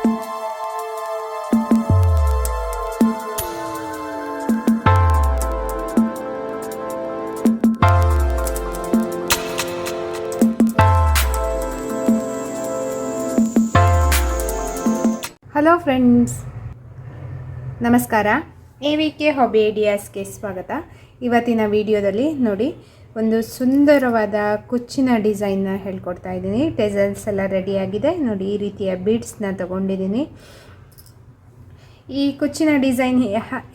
Hello friends ನಮಸ್ಕಾರ. A V K hobby ಐಡಿಯಾಸ್ಗೆ ಸ್ವಾಗತ. ಇವತ್ತಿನ ವಿಡಿಯೋದಲ್ಲಿ ನೋಡಿ ಒಂದು ಸುಂದರವಾದ ಕುಚ್ಚಿನ ಡಿಸೈನ್ನ ಹೇಳ್ಕೊಡ್ತಾ ಇದ್ದೀನಿ. ಟೆಸಲ್ಸ್ ಎಲ್ಲ ರೆಡಿಯಾಗಿದೆ ನೋಡಿ ಈ ರೀತಿಯ ಬೀಡ್ಸ್ನ ತಗೊಂಡಿದ್ದೀನಿ. ಈ ಕುಚ್ಚಿನ ಡಿಸೈನ್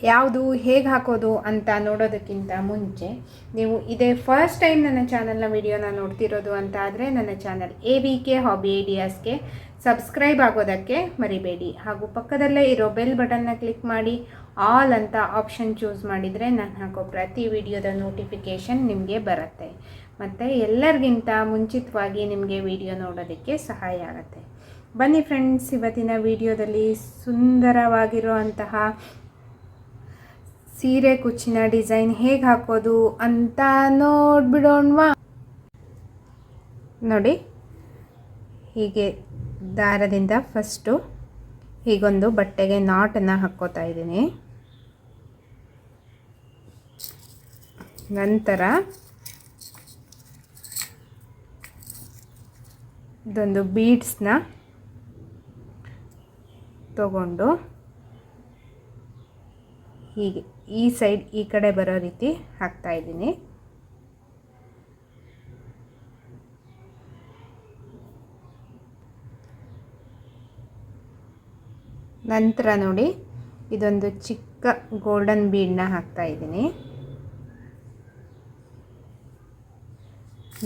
ಯಾವುದು ಹೇಗೆ ಹಾಕೋದು ಅಂತ ನೋಡೋದಕ್ಕಿಂತ ಮುಂಚೆ, ನೀವು ಇದೇ ಫಸ್ಟ್ ಟೈಮ್ ನನ್ನ ಚಾನಲ್ನ ವಿಡಿಯೋನ ನೋಡ್ತಿರೋದು ಅಂತ ಆದರೆ ನನ್ನ channel A V K hobby ಐಡಿಯಾಸ್ಗೆ subscribe ಆಗೋದಕ್ಕೆ ಮರಿಬೇಡಿ. ಹಾಗೂ ಪಕ್ಕದಲ್ಲೇ ಇರೋ ಬೆಲ್ ಬಟನ್ನ ಕ್ಲಿಕ್ ಮಾಡಿ ಆಲ್ ಅಂತ ಆಪ್ಷನ್ ಚೂಸ್ ಮಾಡಿದರೆ ನಾನು ಹಾಕೋ ಪ್ರತಿ ವಿಡಿಯೋದ ನೋಟಿಫಿಕೇಷನ್ ನಿಮಗೆ ಬರುತ್ತೆ. ಮತ್ತು ಎಲ್ಲರಿಗಿಂತ ಮುಂಚಿತವಾಗಿ ನಿಮಗೆ ವಿಡಿಯೋ ನೋಡೋದಕ್ಕೆ ಸಹಾಯ ಆಗುತ್ತೆ. ಬನ್ನಿ ಫ್ರೆಂಡ್ಸ್, ಇವತ್ತಿನ ವಿಡಿಯೋದಲ್ಲಿ ಸುಂದರವಾಗಿರುವಂತಹ ಸೀರೆ ಕುಚ್ಚಿನ ಡಿಸೈನ್ ಹೇಗೆ ಹಾಕೋದು ಅಂತ ನೋಡ್ಬಿಡೋಣವಾ. ನೋಡಿ, ಹೀಗೆ ದಾರದಿಂದ ಫಸ್ಟು ಹೀಗೊಂದು ಬಟ್ಟೆಗೆ ನಾಟನ್ನು ಹಾಕ್ಕೋತಾ ಇದ್ದೀನಿ. ನಂತರ ಇದೊಂದು ಬೀಡ್ಸ್ನ ತಗೊಂಡು ಹೀಗೆ ಈ ಸೈಡ್ ಈ ಕಡೆ ಬರೋ ರೀತಿ ಹಾಕ್ತಾ ಇದ್ದೀನಿ. ನಂತರ ನೋಡಿ ಇದೊಂದು ಚಿಕ್ಕ ಗೋಲ್ಡನ್ ಬೀಡನ್ನ ಹಾಕ್ತಾ ಇದ್ದೀನಿ.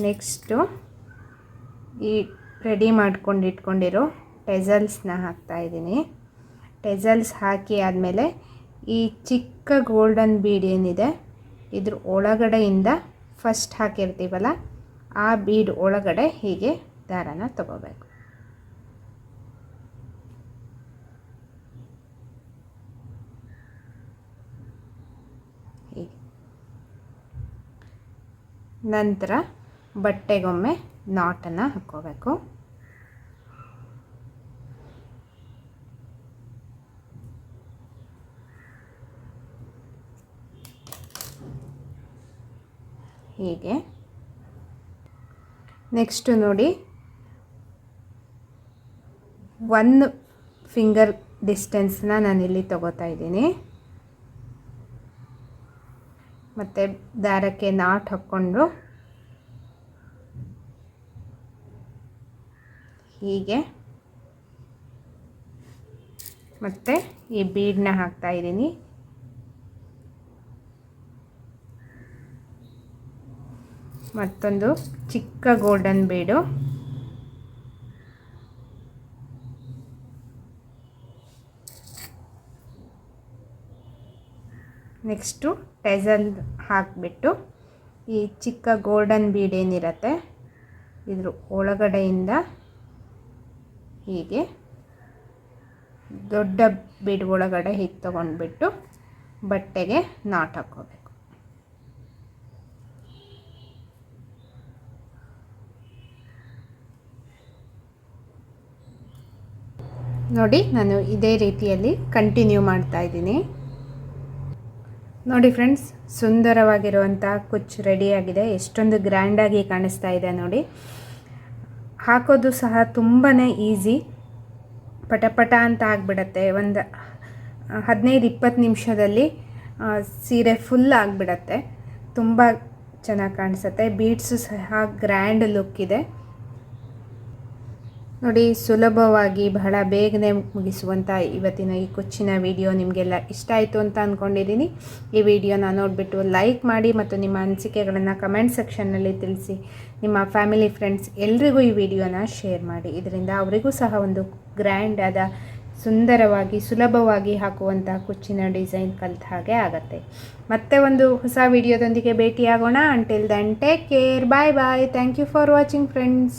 ನೆಕ್ಸ್ಟು ಈ ರೆಡಿ ಮಾಡ್ಕೊಂಡು ಇಟ್ಕೊಂಡಿರೋ ಹಾಕ್ತಾ ಇದ್ದೀನಿ. ಟೆಸಲ್ಸ್ ಹಾಕಿ ಆದಮೇಲೆ ಈ ಚಿಕ್ಕ ಗೋಲ್ಡನ್ ಬೀಡ್ ಏನಿದೆ, ಇದ್ರ ಒಳಗಡೆಯಿಂದ ಫಸ್ಟ್ ಹಾಕಿರ್ತೀವಲ್ಲ, ಆ ಬೀಡ್ ಒಳಗಡೆ ಹೀಗೆ ದಾರನ ತಗೋಬೇಕು. ಹೀಗೆ. ನಂತರ ಬಟ್ಟೆಗೊಮ್ಮೆ ನಾಟನ್ನು ಹಾಕ್ಕೋಬೇಕು. ಹೀಗೆ? ನೆಕ್ಸ್ಟು ನೋಡಿ. ಒನ್ ಫಿಂಗರ್ ಡಿಸ್ಟೆನ್ಸ್ನ ನಾನಿಲ್ಲಿ ತಗೋತಾ ಇದ್ದೀನಿ. ಮತ್ತು ದಾರಕ್ಕೆ ನಾಟ್ ಹಾಕ್ಕೊಂಡು. ಹೀಗೆ. ಮತ್ತು ಈ ಬೀಡನ್ನ ಹಾಕ್ತಾ ಇದ್ದೀನಿ. ಮತ್ತೊಂದು ಚಿಕ್ಕ ಗೋಲ್ಡನ್ ಬೀಡು ನೆಕ್ಸ್ಟು ಟೆಸಲ್ ಹಾಕಿಬಿಟ್ಟು ಈ ಚಿಕ್ಕ ಗೋಲ್ಡನ್ ಬೀಡ್ ಏನಿರುತ್ತೆ, ಇದ್ರ ಒಳಗಡೆಯಿಂದ ಹೀಗೆ ದೊಡ್ಡ ಬೀಡ್ ಒಳಗಡೆ ಹೀಗೆ ತೊಗೊಂಡ್ಬಿಟ್ಟು ಬಟ್ಟೆಗೆ ನಾಟ್ ಹಾಕ್ಕೋಬೇಕು ನೋಡಿ, ನಾನು ಇದೇ ರೀತಿಯಲ್ಲಿ ಕಂಟಿನ್ಯೂ ಮಾಡ್ತಾ ಇದ್ದೀನಿ. ನೋಡಿ ಫ್ರೆಂಡ್ಸ್ ಸುಂದರವಾಗಿರುವಂಥ ಕುಚ್ ರೆಡಿಯಾಗಿದೆ ಎಷ್ಟೊಂದು ಗ್ರ್ಯಾಂಡಾಗಿ ಕಾಣಿಸ್ತಾ ಇದೆ ನೋಡಿ. ಹಾಕೋದು ಸಹ ತುಂಬಾ ಈಸಿ ಪಟಪಟ ಅಂತ ಆಗಿಬಿಡತ್ತೆ. ಒಂದು, ಹದಿನೈದು ಇಪ್ಪತ್ತು ನಿಮಿಷದಲ್ಲಿ ಸೀರೆ ಫುಲ್ ಆಗಿಬಿಡತ್ತೆ. ತುಂಬ ಚೆನ್ನಾಗಿ ಕಾಣಿಸುತ್ತೆ. ಬೀಡ್ಸು ಸಹ ಗ್ರ್ಯಾಂಡ್ ಲುಕ್ ಇದೆ. ನೋಡಿ, ಸುಲಭವಾಗಿ ಬಹಳ ಬೇಗನೆ ಮುಗಿಸುವಂಥ ಇವತ್ತಿನ ಈ ಕೊಚ್ಚಿನ ವಿಡಿಯೋ ನಿಮಗೆಲ್ಲ ಇಷ್ಟ ಆಯಿತು ಅಂತ ಅಂದ್ಕೊಂಡಿದ್ದೀನಿ ಈ ವಿಡಿಯೋನ ನೋಡಿಬಿಟ್ಟು ಲೈಕ್ ಮಾಡಿ ಮತ್ತು ನಿಮ್ಮ ಅನಿಸಿಕೆಗಳನ್ನು ಕಮೆಂಟ್ ಸೆಕ್ಷನ್ನಲ್ಲಿ ತಿಳಿಸಿ. ನಿಮ್ಮ ಫ್ಯಾಮಿಲಿ ಫ್ರೆಂಡ್ಸ್ ಎಲ್ರಿಗೂ ಈ ವಿಡಿಯೋನ ಶೇರ್ ಮಾಡಿ. ಇದರಿಂದ ಅವರಿಗೂ ಸಹ ಒಂದು ಗ್ರ್ಯಾಂಡ್ ಆದ, ಸುಂದರವಾಗಿ, ಸುಲಭವಾಗಿ ಹಾಕುವಂಥ ಕುಚ್ಚಿನ ಡಿಸೈನ್ ಕಲಿತ ಹಾಗೆ ಆಗತ್ತೆ. ಮತ್ತೆ ಒಂದು ಹೊಸ ವಿಡಿಯೋದೊಂದಿಗೆ ಭೇಟಿಯಾಗೋಣ. Until then take care bye bye thank you for watching friends